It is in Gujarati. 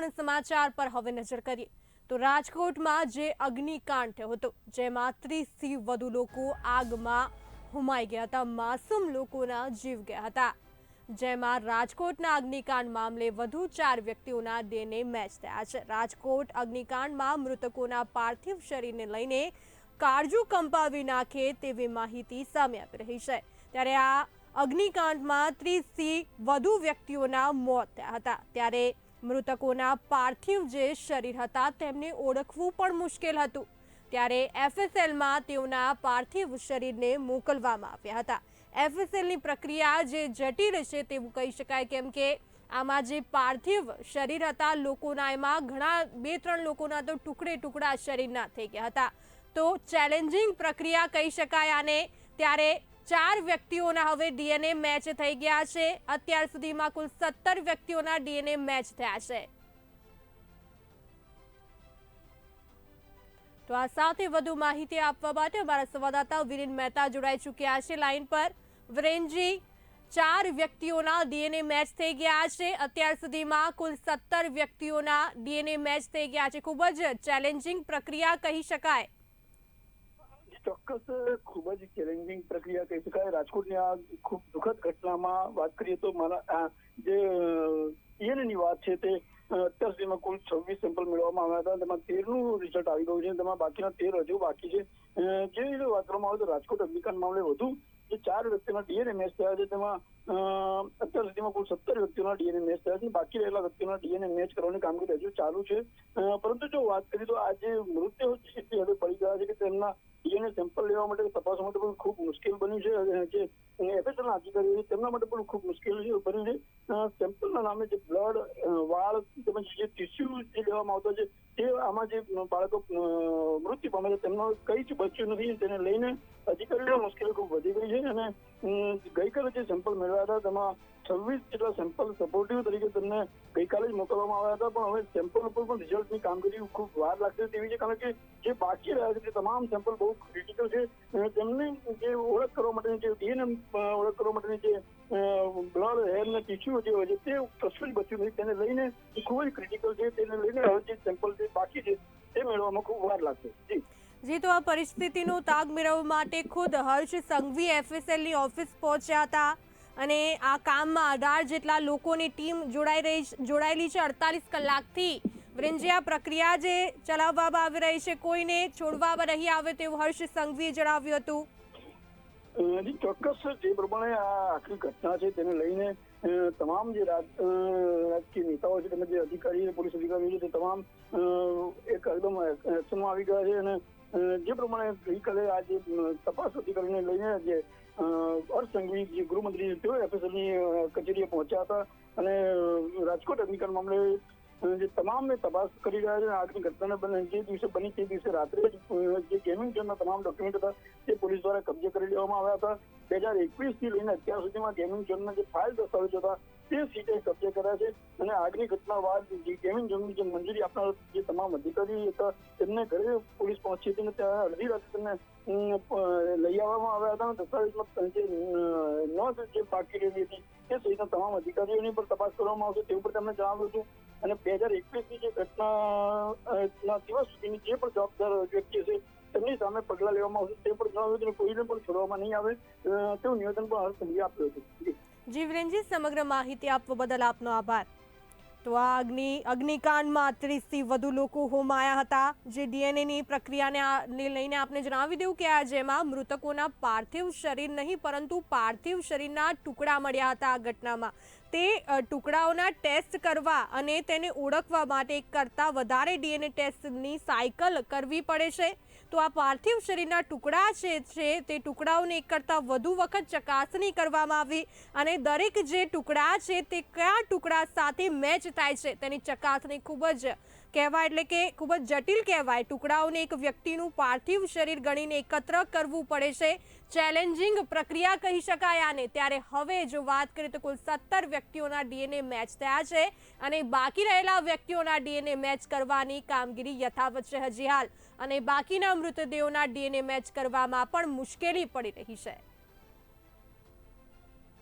મહત્વપૂર્ણ સમાચાર પર હવે નજર કરીએ. તો રાજકોટમાં જે અગ્નિકાંડ થયો હતો, જેમાં ત્રીસથી વધુ લોકો આગમાં હુમાઈ ગયા હતા, માસૂમ લોકોના જીવ ગયા હતા. જેમાં રાજકોટના અગ્નિકાંડ મામલે વધુ ચાર વ્યક્તિઓના દેને મેચ થયા છે. રાજકોટ અગ્નિકાંડમાં મૃતકોના પાર્થિવ શરીરને લઈને કાળજુ કંપાવી નાખે તેવી માહિતી સામે આવી રહી છે. ત્યારે આ અગ્નિકાંડમાં ત્રીસથી વધુ વ્યક્તિઓના મોત થયા હતા. ત્યારે મૃતકોના પાર્થિવ જે શરીર હતા તેમને ઓળખવું પણ મુશ્કેલ હતું. ત્યારે એફએસએલમાં તેઓના પાર્થિવ શરીરને મોકલવામાં આવ્યા હતા. એફએસએલની પ્રક્રિયા જે જટિલ છે તેવું કહી શકાય કેમ કે આમાં જે પાર્થિવ શરીર હતા લોકોના એમાં ઘણા બે ત્રણ લોકોના તો ટુકડે ટુકડા શરીરના થઈ ગયા હતા. તો ચેલેન્જિંગ પ્રક્રિયા કહી શકાય આને. ત્યારે ચાર વ્યક્તિઓના હવે ડીએનએ મેચ થઈ ગયા છે. અત્યાર સુધીમાં કુલ સત્તર વ્યક્તિઓના ડીએનએ મેચ થયા છે. તો આ સાથે વધુ માહિતી આપવા માટે અમારા સંવાદદાતા વિરેન મહેતા જોડાઈ ચૂક્યા છે લાઈન પર. વિરેનજી, ચાર વ્યક્તિઓના ડીએનએ મેચ થઈ ગયા છે. અત્યાર સુધીમાં કુલ સત્તર વ્યક્તિઓના ડીએનએ મેચ થઈ ગયા છે. ખૂબ જ ચેલેન્જિંગ પ્રક્રિયા કહી શકાય. ચોક્કસ ખૂબ જ ચેલેન્જિંગ પ્રક્રિયા કહી શકાય. રાજકોટની આ ખૂબ દુઃખદ ઘટનામાં વાત કરીએ તો મારા જે ડીએનએની વાત છે તે અત્યાર સુધીમાં કુલ છવ્વીસ સેમ્પલ મેળવવામાં આવ્યા હતા. તેમાં તેરનું રિઝલ્ટ આવી ગયું છે. તેમાં બાકીના તેર હજુ બાકી છે. જે રીતે વાત કરવામાં આવે તો રાજકોટ અગ્નિકાંડ મામલે વધુ જે ચાર વ્યક્તિના ડીએનએ મેચ થયા છે. તેમાં અત્યાર સુધીમાં કુલ સત્તર વ્યક્તિઓના ડીએનએ મેચ થયા છે. બાકી રહેલા વ્યક્તિઓના ડીએનએ મેચ કરવાની કામગીરી હજુ ચાલુ છે. પરંતુ જો વાત કરીએ તો આ જે મૃતદેહો છે તે હવે પડી ગયા છે કે તેમના ડીએનએ સેમ્પલ લેવા માટે તપાસ માટે પણ ખૂબ મુશ્કેલ બન્યું છે જે એફએસએલના અધિકારીઓ તેમના માટે પણ ખૂબ મુશ્કેલ બન્યું છે. સેમ્પલના નામે જે બ્લડ વાળ તેમજ જે ટીસ્યુ જે લેવામાં આવતા છે, તે આમાં જે બાળકો મૃત્યુ પામે છે, તેમનો કઈ જ બચ્યું નથી તેને લઈને અધિકારીઓ મુશ્કેલી ખૂબ વધી ગઈ છે અને ગઈકાલે જે સેમ્પલ મેળવ્યા હતા, તેમાં છવ્વીસ જેટલા સેમ્પલ સપોર્ટિવ તરીકે તમને ગઈકાલે જ મોકલવામાં આવ્યા હતા, પણ હવે સેમ્પલ ઉપર પણ રિઝલ્ટની કામગીરી ખૂબ વાર લાગશે તેવી છે, કારણ કે જે બાકી રહ્યા છે, તે તમામ સેમ્પલ બહુ ક્રિટિકલ છે તેમને જે ઓળખ કરવા માટેની જે ડીએનએ ઓળખ કરવા માટેની જે બ્લડ હેર ને ટીસ્યુ જે હોય છે, તે કશું જ બચ્યું નથી. તેને લઈને ખૂબ જ ક્રિટિકલ છે, તેને લઈને હવે જે સેમ્પલ જે બાકી છે, તે મેળવવામાં ખૂબ વાર લાગશે. જી. જી, તો આ પરિસ્થિતિનો તાગ મેળવવા માટે ખુદ હર્ષ સંઘવી એફએસએલની ઓફિસ પહોંચ્યા હતા અને આ કામમાં અઢાર જેટલા લોકોની ટીમ જોડાઈ રહી જોડાયેલી છે. અડતાલીસ કલાકથી વિરેન્જી આ પ્રક્રિયા જે ચલાવવામાં આવી રહી છે, કોઈને છોડવામાં નહીં આવે તેવું હર્ષ સંઘવીએ જણાવ્યું હતું. હજી ચોક્કસ જે પ્રમાણે આ આખી ઘટના છે તેને લઈને તમામ જે રાજકીય નેતાઓ છે, તેમજ જે અધિકારી પોલીસ અધિકારીઓ છે, તે તમામ એક એકદમ એક્શનમાં આવી ગયા છે અને જે પ્રમાણે ગઈકાલે આ જે તપાસ અધિકારીને લઈને જે હર્ષ સંઘવી જે ગૃહમંત્રી તેઓ એફએસએલની કચેરીએ પહોંચ્યા હતા અને રાજકોટ અગ્નિકાંડ મામલે જે તમામ તપાસ કરી રહ્યા છે આગની ઘટનાને જે દિવસે બની તે દિવસે રાત્રે જે ગેમિંગ ઝોનના તમામ ડોક્યુમેન્ટ હતા તે પોલીસ દ્વારા કબજે કરી લેવામાં આવ્યા હતા. બે હજાર એકવીસથી લઈને અત્યાર સુધીમાં ગેમિંગ ઝોનના જે ફાઇલ દસ્તાવેજો હતા તે સીટે કબજે કર્યા છે અને આગની ઘટના બાદ જે ગેમિંગ ઝોનની જે મંજૂરી આપનાર જે તમામ અધિકારી હતા, તેમને ઘરે પોલીસ પહોંચી હતી અને ત્યાં અડધી રાત્રે તેમને લઈ આવવામાં આવ્યા હતા અને દસ્તાવેજમાં જે નોંધ જે બાકી રહેલી હતી, તે સહિતના તમામ અધિકારીઓની પણ તપાસ કરવામાં આવશે, તે પણ તમને જણાવ્યું હતું. અને બે હજાર એકવીસની જે ઘટના દિવસ સુધીની જે પણ જવાબદાર વ્યક્તિ છે તેમની સામે પગલાં લેવામાં આવશે, તે પણ જણાવ્યું હતું કોઈને પણ છોડવામાં નહીં આવે તેવું નિવેદન પણ હર્ષ સંઘવીએ આપ્યું હતું જીવરેનજી, સમગ્ર માહિતી આપવા બદલ આપનો આભાર. તો આ અગ્નિ, અગ્નિકાંડમાં ત્રીસથી વધુ લોકો હોમાયા હતા, જે ડીએનએની પ્રક્રિયાને લઈને આપણે જણાવી દઉં કે આ જેમાં મૃતકોના પાર્થિવ શરીર નહીં, પરંતુ પાર્થિવ શરીરના ટુકડા મળ્યા હતા આ ઘટનામાં. તે ટુકડાઓના ટેસ્ટ કરવા અને તેને ઓળખવા માટે એક કરતાં વધારે ડીએનએ ટેસ્ટની સાયકલ કરવી પડે છે. તો આ પાર્થિવ શરીરના ટુકડા છે, તે ટુકડાઓને એક કરતાં વધુ વખત ચકાસણી કરવામાં આવી અને દરેક જે ટુકડા છે, તે કયા ટુકડા સાથે મેચ થાય છે તેની ચકાસણી ખૂબ જ કહેવાય એટલે કે ખૂબ જ જટિલ કહેવાય. ટુકડાઓને એક વ્યક્તિનું પાર્થિવ શરીર ગણીને એકત્ર કરવું પડે છે. ચેલેન્જિંગ પ્રક્રિયા કહી શકાય આને. ત્યારે હવે જો વાત કરીએ તો કુલ સત્તર વ્યક્તિઓના ડીએનએ મેચ થયા છે અને બાકી રહેલા વ્યક્તિઓના ડીએનએ મેચ કરવાની કામગીરી યથાવત છે હજી હાલ. અને બાકીના મૃતદેહોના ડીએનએ મેચ કરવામાં પણ મુશ્કેલી પડી રહી છે.